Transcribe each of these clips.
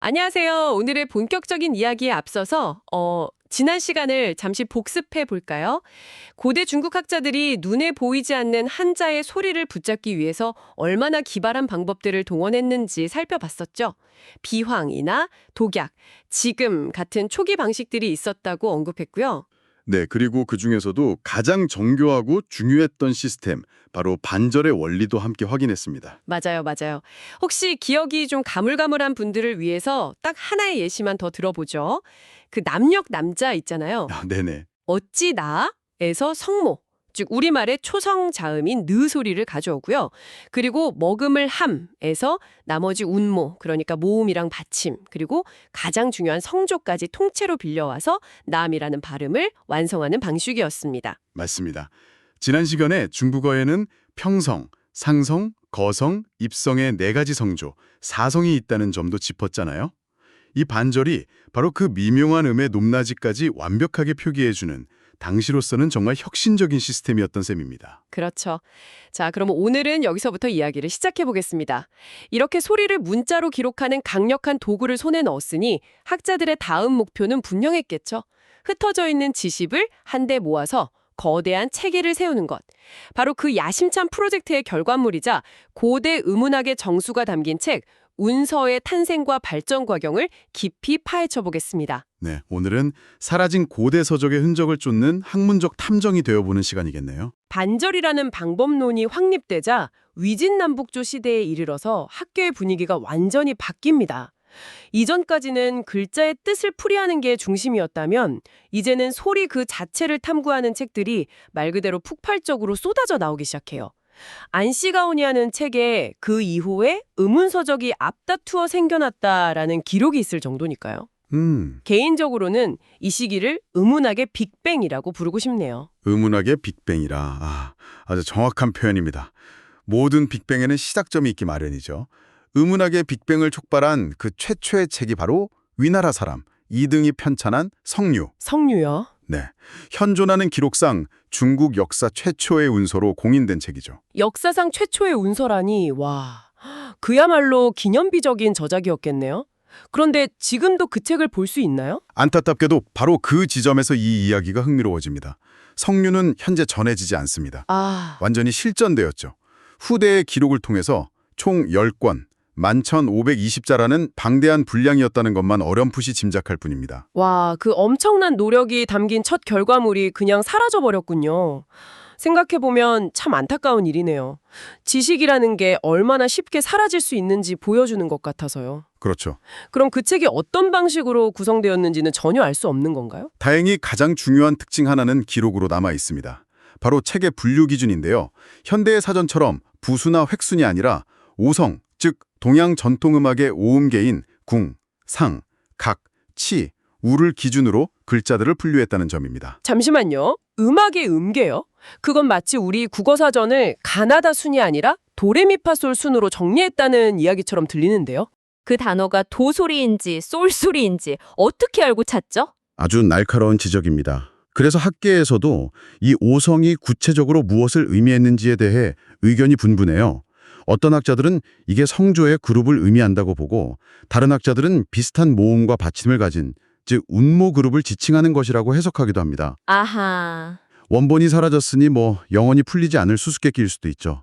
안녕하세요. 오늘의 본격적인 이야기에 앞서서 어, 지난 시간을 잠시 복습해 볼까요? 고대 중국 학자들이 눈에 보이지 않는 한자의 소리를 붙잡기 위해서 얼마나 기발한 방법들을 동원했는지 살펴봤었죠. 비황이나 독약, 지금 같은 초기 방식들이 있었다고 언급했고요. 네, 그리고 그 중에서도 가장 정교하고 중요했던 시스템, 바로 반절의 원리도 함께 확인했습니다. 맞아요, 맞아요. 혹시 기억이 좀 가물가물한 분들을 위해서 딱 하나의 예시만 더 들어보죠. 그 남역 남자 있잖아요. 아, 네네. 어찌 나에서 성모, 즉 우리말의 초성 자음인 느 소리를 가져오고요. 그리고 먹음을 함에서 나머지 운모, 그러니까 모음이랑 받침, 그리고 가장 중요한 성조까지 통째로 빌려와서 남이라는 발음을 완성하는 방식이었습니다. 맞습니다. 지난 시간에 중국어에는 평성, 상성, 거성, 입성의 네 가지 성조, 사성이 있다는 점도 짚었잖아요. 이 반절이 바로 그 미묘한 음의 높낮이까지 완벽하게 표기해주는 당시로서는 정말 혁신적인 시스템이었던 셈입니다. 그렇죠. 자, 그럼 오늘은 여기서부터 이야기를 시작해 보겠습니다. 이렇게 소리를 문자로 기록하는 강력한 도구를 손에 넣었으니 학자들의 다음 목표는 분명했겠죠. 흩어져 있는 지식을 한데 모아서 거대한 체계를 세우는 것. 바로 그 야심찬 프로젝트의 결과물이자 고대 의문학의 정수가 담긴 책 운서의 탄생과 발전 과정을 깊이 파헤쳐 보겠습니다. 네, 오늘은 사라진 고대 서적의 흔적을 쫓는 학문적 탐정이 되어보는 시간이겠네요. 반절이라는 방법론이 확립되자 위진남북조 시대에 이르러서 학교의 분위기가 완전히 바뀝니다. 이전까지는 글자의 뜻을 풀이하는 게 중심이었다면 이제는 소리 그 자체를 탐구하는 책들이 말 그대로 폭발적으로 쏟아져 나오기 시작해요. 안시가오니아는 책에 그 이후에 의문서적이 앞다투어 생겨났다라는 기록이 있을 정도니까요. 음, 개인적으로는 이 시기를 의문학의 빅뱅이라고 부르고 싶네요. 의문학의 빅뱅이라. 아, 아주 정확한 표현입니다. 모든 빅뱅에는 시작점이 있기 마련이죠. 의문학의 빅뱅을 촉발한 그 최초의 책이 바로 위나라 사람, 이등이 편찬한 성류. 성류요. 네, 현존하는 기록상 중국 역사 최초의 운서로 공인된 책이죠. 역사상 최초의 운서라니 와 그야말로 기념비적인 저작이었겠네요. 그런데 지금도 그 책을 볼 수 있나요? 안타깝게도 바로 그 지점에서 이 이야기가 흥미로워집니다. 성류는 현재 전해지지 않습니다. 아 완전히 실전되었죠. 후대의 기록을 통해서 총 10권, 11,520자라는 방대한 분량이었다는 것만 어렴풋이 짐작할 뿐입니다. 와, 그 엄청난 노력이 담긴 첫 결과물이 그냥 사라져 버렸군요. 생각해 보면 참 안타까운 일이네요. 지식이라는 게 얼마나 쉽게 사라질 수 있는지 보여주는 것 같아서요. 그렇죠. 그럼 그 책이 어떤 방식으로 구성되었는지는 전혀 알 수 없는 건가요? 다행히 가장 중요한 특징 하나는 기록으로 남아 있습니다. 바로 책의 분류 기준인데요. 현대의 사전처럼 부수나 획순이 아니라 오성, 즉 동양 전통음악의 오음계인 궁, 상, 각, 치, 우를 기준으로 글자들을 분류했다는 점입니다. 잠시만요. 음악의 음계요? 그건 마치 우리 국어사전을 가나다 순이 아니라 도레미파솔 순으로 정리했다는 이야기처럼 들리는데요. 그 단어가 도소리인지 쏠소리인지 어떻게 알고 찾죠? 아주 날카로운 지적입니다. 그래서 학계에서도 이 오성이 구체적으로 무엇을 의미했는지에 대해 의견이 분분해요. 어떤 학자들은 이게 성조의 그룹을 의미한다고 보고 다른 학자들은 비슷한 모음과 받침을 가진 즉 운모 그룹을 지칭하는 것이라고 해석하기도 합니다. 아하. 원본이 사라졌으니 뭐 영원히 풀리지 않을 수수께끼일 수도 있죠.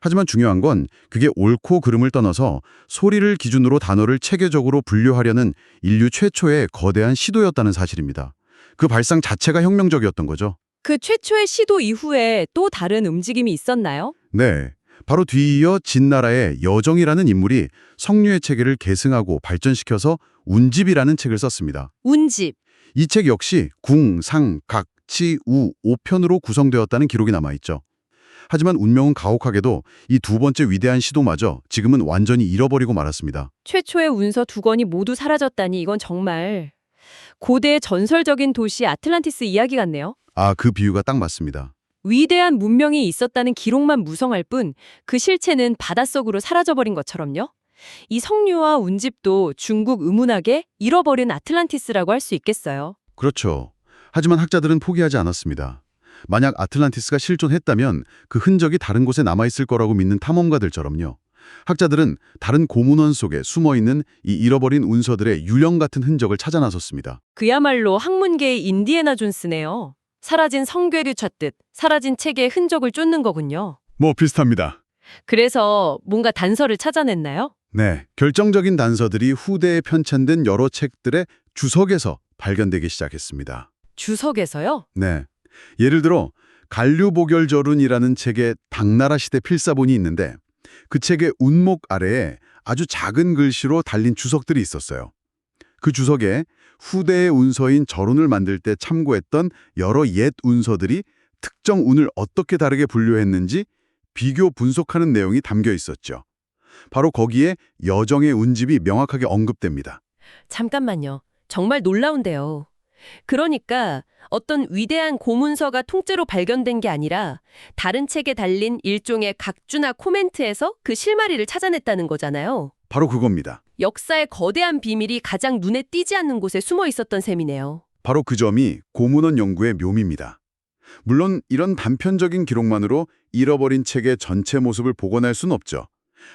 하지만 중요한 건 그게 옳고 그름을 떠나서 소리를 기준으로 단어를 체계적으로 분류하려는 인류 최초의 거대한 시도였다는 사실입니다. 그 발상 자체가 혁명적이었던 거죠. 그 최초의 시도 이후에 또 다른 움직임이 있었나요? 네. 바로 뒤이어 진나라의 여정이라는 인물이 성류의 체계를 계승하고 발전시켜서 운집이라는 책을 썼습니다. 운집. 이 책 역시 궁, 상, 각, 치, 우, 오편으로 구성되었다는 기록이 남아있죠. 하지만 운명은 가혹하게도 이 두 번째 위대한 시도마저 지금은 완전히 잃어버리고 말았습니다. 최초의 운서 두 권이 모두 사라졌다니 이건 정말 고대의 전설적인 도시 아틀란티스 이야기 같네요. 아, 그 비유가 딱 맞습니다. 위대한 문명이 있었다는 기록만 무성할 뿐 그 실체는 바닷속으로 사라져버린 것처럼요. 이 성류와 운집도 중국 의문학의 잃어버린 아틀란티스라고 할 수 있겠어요. 그렇죠. 하지만 학자들은 포기하지 않았습니다. 만약 아틀란티스가 실존했다면 그 흔적이 다른 곳에 남아있을 거라고 믿는 탐험가들처럼요. 학자들은 다른 고문원 속에 숨어있는 이 잃어버린 운서들의 유령 같은 흔적을 찾아 나섰습니다. 그야말로 학문계의 인디애나 존스네요. 사라진 성괴류 찾듯 사라진 책의 흔적을 쫓는 거군요. 뭐 비슷합니다. 그래서 뭔가 단서를 찾아냈나요? 네, 결정적인 단서들이 후대에 편찬된 여러 책들의 주석에서 발견되기 시작했습니다. 주석에서요? 네, 예를 들어 간류보결절운이라는 책의 당나라 시대 필사본이 있는데 그 책의 운목 아래에 아주 작은 글씨로 달린 주석들이 있었어요. 그 주석에 후대의 운서인 절운을 만들 때 참고했던 여러 옛 운서들이 특정 운을 어떻게 다르게 분류했는지 비교 분석하는 내용이 담겨 있었죠. 바로 거기에 여정의 운집이 명확하게 언급됩니다. 잠깐만요. 정말 놀라운데요. 그러니까 어떤 위대한 고문서가 통째로 발견된 게 아니라 다른 책에 달린 일종의 각주나 코멘트에서 그 실마리를 찾아냈다는 거잖아요. 바로 그겁니다. 역사의 거대한 비밀이 가장 눈에 띄지 않는 곳에 숨어 있었던 셈이네요. 바로 그 점이 고문원 연구의 묘미입니다. 물론 이런 단편적인 기록만으로 잃어버린 책의 전체 모습을 복원할 순 없죠.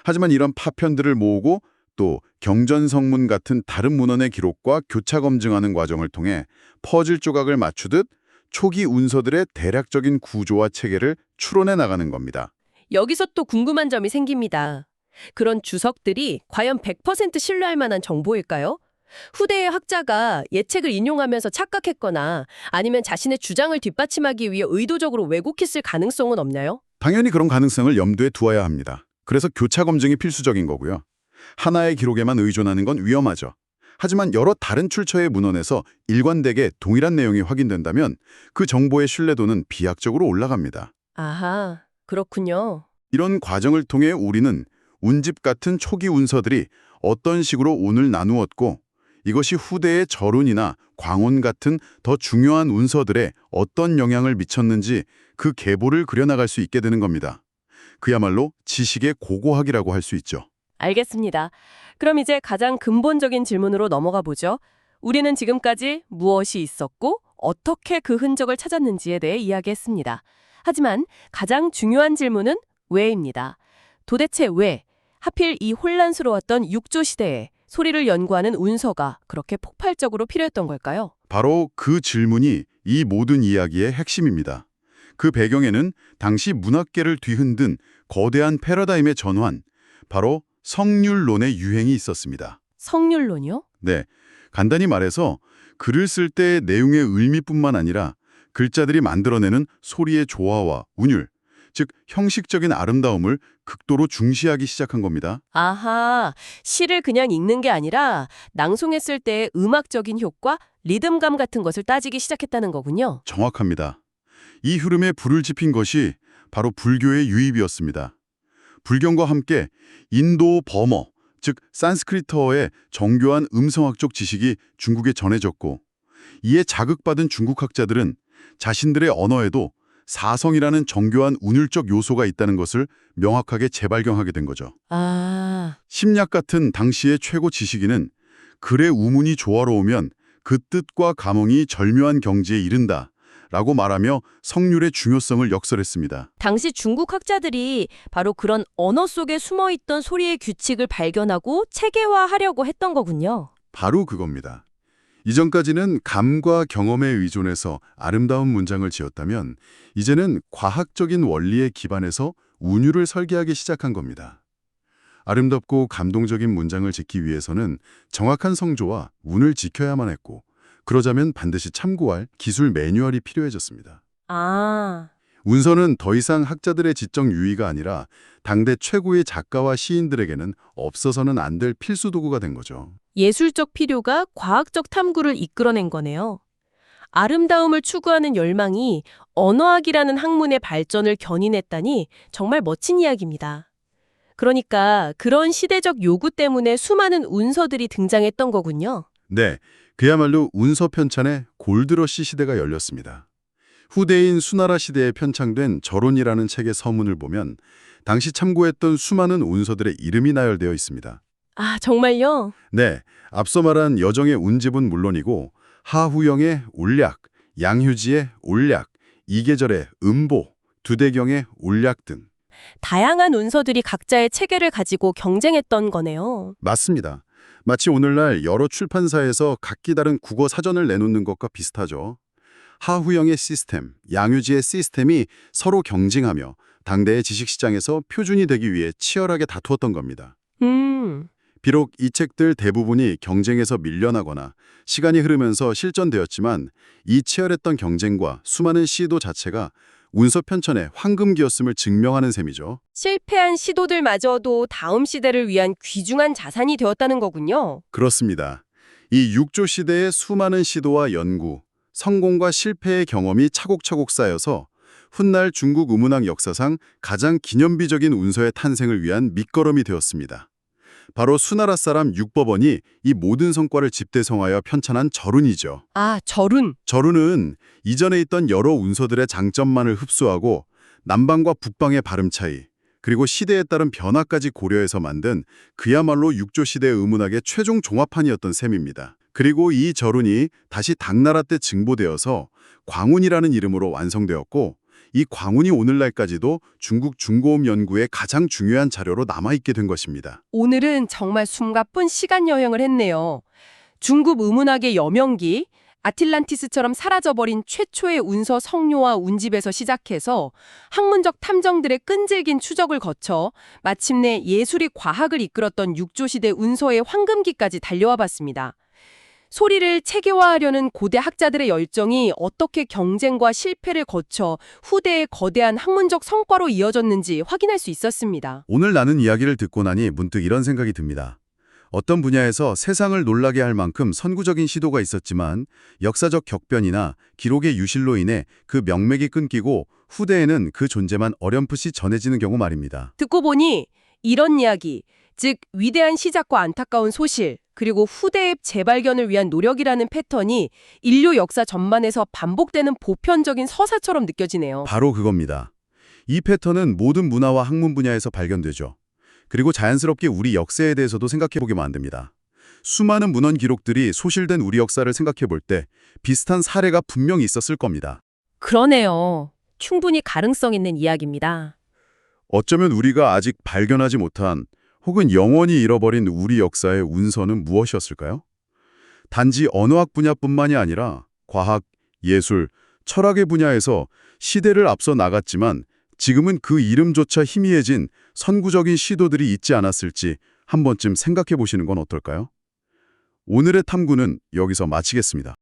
하지만 이런 파편들을 모으고 또 경전성문 같은 다른 문헌의 기록과 교차 검증하는 과정을 통해 퍼즐 조각을 맞추듯 초기 운서들의 대략적인 구조와 체계를 추론해 나가는 겁니다. 여기서 또 궁금한 점이 생깁니다. 그런 주석들이 과연 100% 신뢰할 만한 정보일까요? 후대의 학자가 예책을 인용하면서 착각했거나 아니면 자신의 주장을 뒷받침하기 위해 의도적으로 왜곡했을 가능성은 없나요? 당연히 그런 가능성을 염두에 두어야 합니다. 그래서 교차 검증이 필수적인 거고요. 하나의 기록에만 의존하는 건 위험하죠. 하지만 여러 다른 출처의 문헌에서 일관되게 동일한 내용이 확인된다면 그 정보의 신뢰도는 비약적으로 올라갑니다. 아하, 그렇군요. 이런 과정을 통해 우리는 운집 같은 초기 운서들이 어떤 식으로 운을 나누었고 이것이 후대의 절운이나 광운 같은 더 중요한 운서들에 어떤 영향을 미쳤는지 그 계보를 그려나갈 수 있게 되는 겁니다. 그야말로 지식의 고고학이라고 할 수 있죠. 알겠습니다. 그럼 이제 가장 근본적인 질문으로 넘어가 보죠. 우리는 지금까지 무엇이 있었고 어떻게 그 흔적을 찾았는지에 대해 이야기했습니다. 하지만 가장 중요한 질문은 왜입니다. 도대체 왜 하필 이 혼란스러웠던 육조 시대에 소리를 연구하는 운서가 그렇게 폭발적으로 필요했던 걸까요? 바로 그 질문이 이 모든 이야기의 핵심입니다. 그 배경에는 당시 문학계를 뒤흔든 거대한 패러다임의 전환, 바로 성률론의 유행이 있었습니다. 성률론이요? 네, 간단히 말해서 글을 쓸 때 내용의 의미뿐만 아니라 글자들이 만들어내는 소리의 조화와 운율, 즉 형식적인 아름다움을 극도로 중시하기 시작한 겁니다. 아하, 시를 그냥 읽는 게 아니라 낭송했을 때의 음악적인 효과, 리듬감 같은 것을 따지기 시작했다는 거군요. 정확합니다. 이 흐름에 불을 지핀 것이 바로 불교의 유입이었습니다. 불경과 함께 인도 버머, 즉 산스크리트어의 정교한 음성학적 지식이 중국에 전해졌고 이에 자극받은 중국 학자들은 자신들의 언어에도 사성이라는 정교한 운율적 요소가 있다는 것을 명확하게 재발견하게 된 거죠. 아, 심리학 같은 당시의 최고 지식인은 글의 우문이 조화로우면 그 뜻과 감흥이 절묘한 경지에 이른다 라고 말하며 성률의 중요성을 역설했습니다. 당시 중국 학자들이 바로 그런 언어 속에 숨어 있던 소리의 규칙을 발견하고 체계화하려고 했던 거군요. 바로 그겁니다. 이전까지는 감과 경험에 의존해서 아름다운 문장을 지었다면 이제는 과학적인 원리에 기반해서 운율을 설계하기 시작한 겁니다. 아름답고 감동적인 문장을 짓기 위해서는 정확한 성조와 운을 지켜야만 했고 그러자면 반드시 참고할 기술 매뉴얼이 필요해졌습니다. 아, 운서는 더 이상 학자들의 지적 유의가 아니라 당대 최고의 작가와 시인들에게는 없어서는 안 될 필수 도구가 된 거죠. 예술적 필요가 과학적 탐구를 이끌어낸 거네요. 아름다움을 추구하는 열망이 언어학이라는 학문의 발전을 견인했다니 정말 멋진 이야기입니다. 그러니까 그런 시대적 요구 때문에 수많은 운서들이 등장했던 거군요. 네, 그야말로 운서 편찬의 골드러시 시대가 열렸습니다. 후대인 수나라 시대에 편창된 절온이라는 책의 서문을 보면 당시 참고했던 수많은 운서들의 이름이 나열되어 있습니다. 아, 정말요? 네, 앞서 말한 여정의 운집은 물론이고 하후영의 올약, 양휴지의 올약, 이계절의 음보, 두대경의 울약 등 다양한 운서들이 각자의 체계를 가지고 경쟁했던 거네요. 맞습니다. 마치 오늘날 여러 출판사에서 각기 다른 국어 사전을 내놓는 것과 비슷하죠. 하후영의 시스템, 양유지의 시스템이 서로 경쟁하며 당대의 지식시장에서 표준이 되기 위해 치열하게 다투었던 겁니다. 음, 비록 이 책들 대부분이 경쟁에서 밀려나거나 시간이 흐르면서 실전되었지만 이 치열했던 경쟁과 수많은 시도 자체가 운서 편찬의 황금기였음을 증명하는 셈이죠. 실패한 시도들마저도 다음 시대를 위한 귀중한 자산이 되었다는 거군요. 그렇습니다. 이 육조 시대의 수많은 시도와 연구, 성공과 실패의 경험이 차곡차곡 쌓여서 훗날 중국 우문학 역사상 가장 기념비적인 운서의 탄생을 위한 밑거름이 되었습니다. 바로 수나라 사람 육법원이 이 모든 성과를 집대성하여 편찬한 절운이죠. 아, 절운. 절운은 이전에 있던 여러 운서들의 장점만을 흡수하고 남방과 북방의 발음 차이, 그리고 시대에 따른 변화까지 고려해서 만든 그야말로 육조 시대 의문학의 최종 종합판이었던 셈입니다. 그리고 이 절운이 다시 당나라 때 증보되어서 광운이라는 이름으로 완성되었고 이 광운이 오늘날까지도 중국 중고음 연구의 가장 중요한 자료로 남아있게 된 것입니다. 오늘은 정말 숨가쁜 시간 여행을 했네요. 중국 의문학의 여명기, 아틀란티스처럼 사라져버린 최초의 운서 성료와 운집에서 시작해서 학문적 탐정들의 끈질긴 추적을 거쳐 마침내 예술이 과학을 이끌었던 육조시대 운서의 황금기까지 달려와 봤습니다. 소리를 체계화하려는 고대 학자들의 열정이 어떻게 경쟁과 실패를 거쳐 후대의 거대한 학문적 성과로 이어졌는지 확인할 수 있었습니다. 오늘 나눈 이야기를 듣고 나니 문득 이런 생각이 듭니다. 어떤 분야에서 세상을 놀라게 할 만큼 선구적인 시도가 있었지만 역사적 격변이나 기록의 유실로 인해 그 명맥이 끊기고 후대에는 그 존재만 어렴풋이 전해지는 경우 말입니다. 듣고 보니 이런 이야기, 즉 위대한 시작과 안타까운 소실, 그리고 후대의 재발견을 위한 노력이라는 패턴이 인류 역사 전반에서 반복되는 보편적인 서사처럼 느껴지네요. 바로 그겁니다. 이 패턴은 모든 문화와 학문 분야에서 발견되죠. 그리고 자연스럽게 우리 역사에 대해서도 생각해보게 만듭니다. 수많은 문헌 기록들이 소실된 우리 역사를 생각해볼 때 비슷한 사례가 분명히 있었을 겁니다. 그러네요. 충분히 가능성 있는 이야기입니다. 어쩌면 우리가 아직 발견하지 못한 혹은 영원히 잃어버린 우리 역사의 운서는 무엇이었을까요? 단지 언어학 분야뿐만이 아니라 과학, 예술, 철학의 분야에서 시대를 앞서 나갔지만 지금은 그 이름조차 희미해진 선구적인 시도들이 있지 않았을지 한 번쯤 생각해 보시는 건 어떨까요? 오늘의 탐구는 여기서 마치겠습니다.